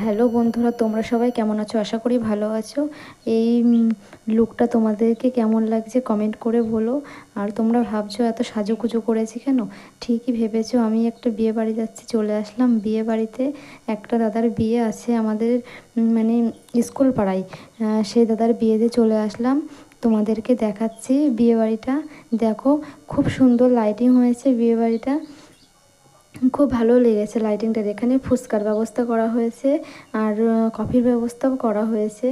Hello বন্ধুরা, তোমরা সবাই কেমন আছো? আশা করি ভালো আছো। এই লুকটা তোমাদেরকে কেমন লাগছে কমেন্ট করে বলো। আর তোমরা ভাবছ এত সাজুকুজু করেছি কেন? ঠিকই ভেবেছো, আমি একটা বিয়ে বাড়ি যাচ্ছি, চলে আসলাম বিয়ে বাড়িতে। একটা দাদার বিয়ে আছে আমাদের মানে স্কুল পাড়ায়। সেই দাদার বিয়েতে চলে আসলাম। তোমাদেরকে দেখাচ্ছি বিয়ে বাড়িটা। দেখো, খুব সুন্দর লাইটিং হয়েছে বিয়ে বাড়িটা। খুব ভালো লেগেছে লাইটিংটা এখানে ফুচকার ব্যবস্থা করা হয়েছে আর কফির ব্যবস্থাও করা হয়েছে।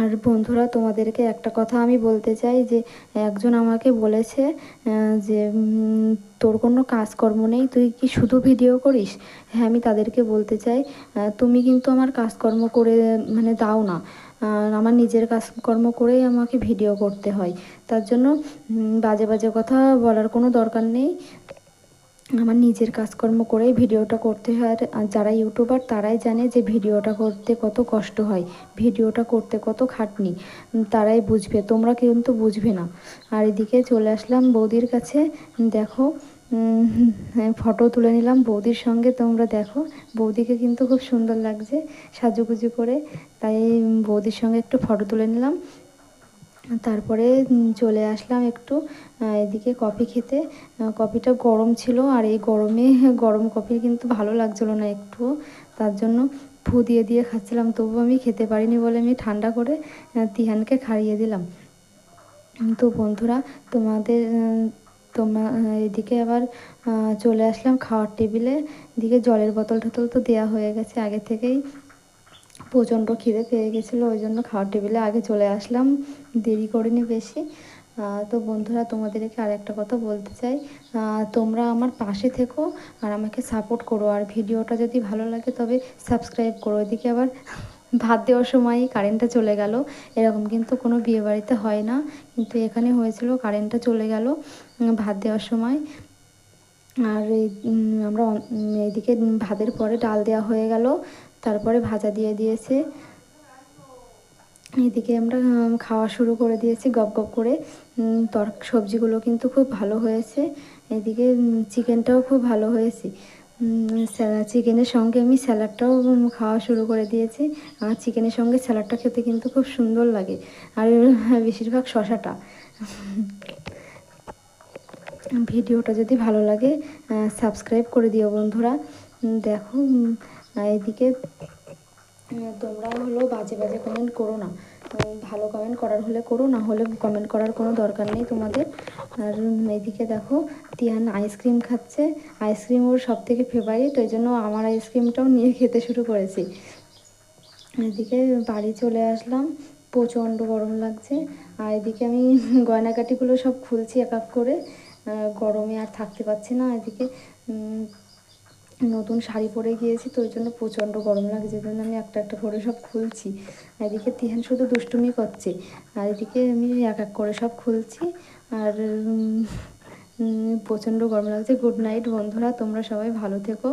আর বন্ধুরা, তোমাদেরকে একটা কথা আমি বলতে চাই যে, একজন আমাকে বলেছে যে তোর কোনো কাজকর্ম নেই, তুই কি শুধু ভিডিও করিস? হ্যাঁ আমি তাদেরকে বলতে চাই তুমি কিন্তু আমার কাজকর্ম করে মানে দাও না। আমার নিজের কাজকর্ম করেই আমাকে ভিডিও করতে হয়। তার জন্য বাজে বাজে কথা বলার কোনো দরকার নেই। আমার নিজের কাজকর্ম করেই ভিডিওটা করতে হয়। আর- যারা ইউটিউবার তারাই জানে যে ভিডিওটা করতে কত কষ্ট হয়। ভিডিওটা করতে কত খাটনি। তারাই বুঝবে। তোমরা কিন্তু বুঝবে না। আর এদিকে চলে আসলাম বৌদির কাছে। দেখো ফটো তুলে নিলাম। বৌদির সঙ্গে তোমরা দেখো। বৌদিকে কিন্তু খুব সুন্দর লাগছে সাজুগুজু করে। তাই বৌদির সঙ্গে একটু ফটো তুলে নিলাম। তারপরে চলে আসলাম একটু এদিকে কফি খেতে। কফিটা গরম ছিল আর এই গরমে গরম কফি কিন্তু ভালো লাগছিল না একটু। তার জন্য ফু দিয়ে দিয়ে খাচ্ছিলাম তবু আমি খেতে পারিনি বলে আমি ঠান্ডা করে তিহানকে খাইয়ে দিলাম। তো বন্ধুরা তোমাদের আহ, তোমা আহ, এদিকে আবার চলে আসলাম খাওয়ার টেবিলে। এদিকে জলের বোতল টোতল তো দেওয়া হয়ে গেছে আগে থেকেই। প্রচণ্ড খিদে পেয়ে গেছিল, ওই জন্য খাওয়ার টেবিলে আগে চলে আসলাম, দেরি করিনি বেশি। তো বন্ধুরা, তোমাদেরকে আর একটা কথা বলতে চাই। তোমরা আমার পাশে থেকো আর আমাকে সাপোর্ট করো। আর ভিডিওটা যদি ভালো লাগে, তবে সাবস্ক্রাইব করো। ওইদিকে আবার ভাত দেওয়ার সময় কারেন্টটা চলে গেল। এরকম কিন্তু কোনো বিয়ে বাড়িতে হয় না। কিন্তু এখানে হয়েছিল কারেন্টটা চলে গেল ভাত দেওয়ার সময়। আর আমরা এইদিকে ভাতের পরে ডাল দেওয়া হয়ে গেল। তারপরে ভাজা দিয়ে দিয়েছে। এদিকে আমরা খাওয়া শুরু করে দিয়েছি গপ গপ করে। তর, সবজিগুলো কিন্তু খুব ভালো হয়েছে। এদিকে চিকেনটাও খুব ভালো হয়েছে। চিকেনের সঙ্গে আমি স্যালাডটাও খাওয়া শুরু করে দিয়েছি। আমার চিকেনের সঙ্গে স্যালাডটা খেতে কিন্তু খুব সুন্দর লাগে। আর বেশিরভাগ শশাটা ভিডিওটা যদি ভালো লাগে সাবস্ক্রাইব করে দিও বন্ধুরা। দেখো আর এদিকে তোমরা হলো বাজে বাজে কমেন্ট করো না। ভালো কমেন্ট করার হলে করো, না হলে কমেন্ট করার কোনো দরকার নেই তোমাদের। আর এদিকে দেখো, তিয়ান আইসক্রিম খাচ্ছে। আইসক্রিম ওর সব থেকে ফেভারিট ওই জন্য আমার আইসক্রিমটাও নিয়ে খেতে শুরু করেছি। এদিকে বাড়ি চলে আসলাম, প্রচণ্ড গরম লাগছে। আর এদিকে আমি গয়নাকাটিগুলো সব খুলছি এক এক করে। গরমে আর থাকতে পারছি না এদিকে। নতুন শাড়ি পরে গিয়েছি, তো ওই জন্য প্রচণ্ড গরম লাগছে জন্য আমি একটা একটা করে সব খুলছি। এদিকে তিহান শুধু দুষ্টুমি করছে, আর এদিকে আমি এক এক করে সব খুলছি, আর প্রচণ্ড গরম লাগছে। গুড নাইট বন্ধুরা, তোমরা সবাই ভালো থেকো।